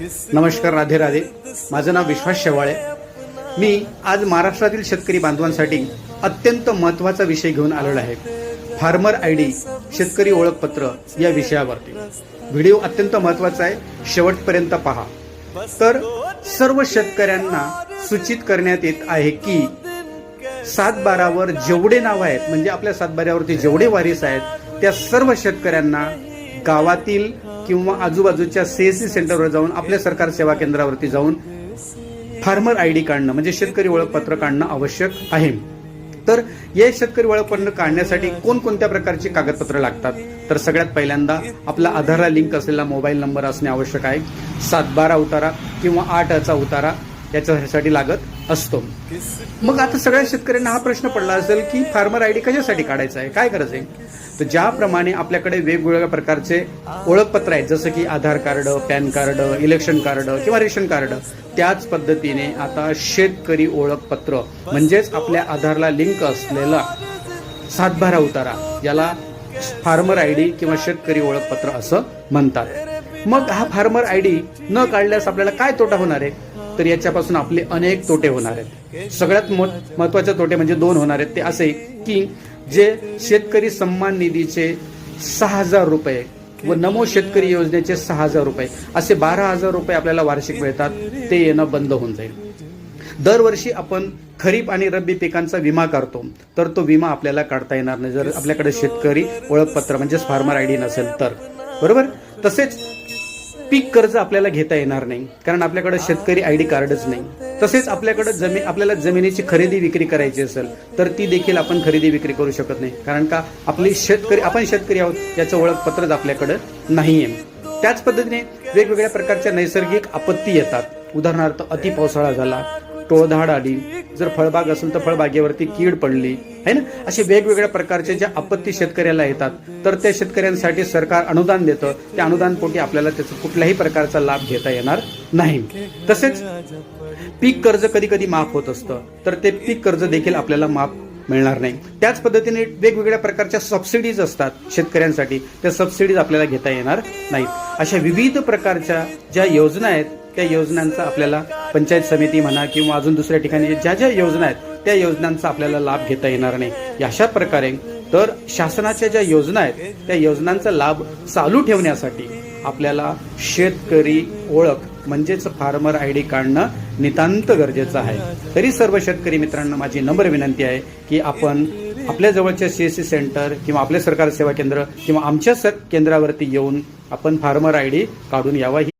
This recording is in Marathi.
नमस्कार राधे राधे. माझं नाव विश्वास शेवाळे. मी आज महाराष्ट्रातील शेतकरी बांधवांसाठी अत्यंत महत्त्वाचा विषय घेऊन आलेलो आहे. फार्मर आय डी शेतकरी ओळखपत्र या विषयावरती. व्हिडिओ अत्यंत महत्त्वाचा आहे. शेवटपर्यंत पहा. तर सर्व शेतकऱ्यांना सूचित करण्यात येत आहे की सातबारावर जेवढे नाव आहेत म्हणजे आपल्या सातबाऱ्यावरती जेवढे वारीस आहेत त्या सर्व शेतकऱ्यांना गावातील किंवा आजूबाजूच्या सीएससी सेंटरवर जाऊन आपल्या सरकार सेवा केंद्रावरती जाऊन फार्मर आय डी काढणं म्हणजे शेतकरी ओळखपत्र काढणं आवश्यक आहे. तर हे शेतकरी ओळखपत्र काढण्यासाठी कोणकोणत्या प्रकारची कागदपत्र लागतात? तर सगळ्यात पहिल्यांदा आपला आधारला लिंक असलेला मोबाईल नंबर असणे आवश्यक आहे. सात बारा उतारा किंवा आठचा उतारा याच्यासाठी लागत असतो. मग आता सगळ्या शेतकऱ्यांना हा प्रश्न पडला असेल की फार्मर आय डी कशासाठी काढायचा आहे? काय करायचं आहे? तर ज्याप्रमाणे आपल्याकडे वेगवेगळ्या प्रकारचे ओळखपत्र आहेत जसं की Aadhaar card PAN card election card किंवा रेशन कार्ड त्याच पद्धतीने आता शेतकरी ओळखपत्र म्हणजेच आपल्या आधारला लिंक असलेला सातबारा उतारा याला फार्मर आय डी किंवा शेतकरी ओळखपत्र असं म्हणतात. मग हा फार्मर आय डी न काढल्यास आपल्याला काय तोटा होणार आहे? तर याच्यापासून आपले अनेक तोटे होणार आहेत. सगळ्यात महत्त्वाचे तोटे म्हणजे दोन होणार आहेत. ते असे की जे शेतकरी सन्मान निधीचे सहा हजार रुपये व नमो शेतकरी योजनेचे सहा हजार रुपये असे बारा हजार रुपये आपल्याला वार्षिक मिळतात ते येणं बंद होऊन जाईल. दरवर्षी आपण खरीप आणि रब्बी पिकांचा विमा करतो तर तो विमा आपल्याला काढता येणार नाही. जर आपल्याकडे शेतकरी ओळखपत्र म्हणजेच फार्मर आय डी नसेल तर. बरोबर? तसेच पीक कर्ज आपल्याला घेता येणार नाही कारण आपल्याकडे शेतकरी आय डी कार्डच नाही. तसेच आपल्याकडे जमीन आपल्याला जमिनीची खरेदी विक्री करायची असेल तर ती देखील आपण खरेदी विक्री करू शकत नाही. कारण का आपली शेतकरी आपण शेतकरी आहोत याचं ओळखपत्रच आपल्याकडे नाही आहे त्याच पद्धतीने वेगवेगळ्या प्रकारच्या नैसर्गिक आपत्ती येतात. उदाहरणार्थ अति पावसाळा झाला टोळधाड आली. जर फळबाग असेल तर फळबागेवरती कीड पडली. है ना? असे वेगवेगळ्या प्रकारचे ज्या आपत्ती शेतकऱ्याला येतात तर त्या शेतकऱ्यांसाठी सरकार अनुदान देतं. त्या अनुदान पोटी आपल्याला त्याचा कुठल्याही प्रकारचा लाभ घेता येणार नाही. तसेच पीक कर्ज कधी कधी माफ होत असतं. तर ते पीक कर्ज देखील आपल्याला माफ मिळणार नाही. त्याच पद्धतीने वेगवेगळ्या प्रकारच्या सबसिडीज असतात शेतकऱ्यांसाठी. त्या सबसिडीज आपल्याला घेता येणार नाहीत. अशा विविध प्रकारच्या ज्या योजना आहेत त्या योजनांचा आपल्याला पंचायत समिती म्हणा किंवा अजून दुसऱ्या ठिकाणी ज्या ज्या योजना आहेत त्या योजनांचा आपल्याला लाभ घेता येणार नाही. अशा प्रकारे तर शासनाच्या ज्या योजना आहेत त्या योजनांचा लाभ चालू ठेवण्यासाठी आपल्याला शेतकरी ओळख म्हणजेच फार्मर आय डी काढणं नितांत गरजेचं आहे. तरी सर्व शेतकरी मित्रांना माझी नम्र विनंती आहे की आपण आपल्या जवळच्या सी एस सी सेंटर किंवा आपले सरकार सेवा केंद्र किंवा आमच्या केंद्रावरती येऊन आपण फार्मर आय डी काढून यावा. ही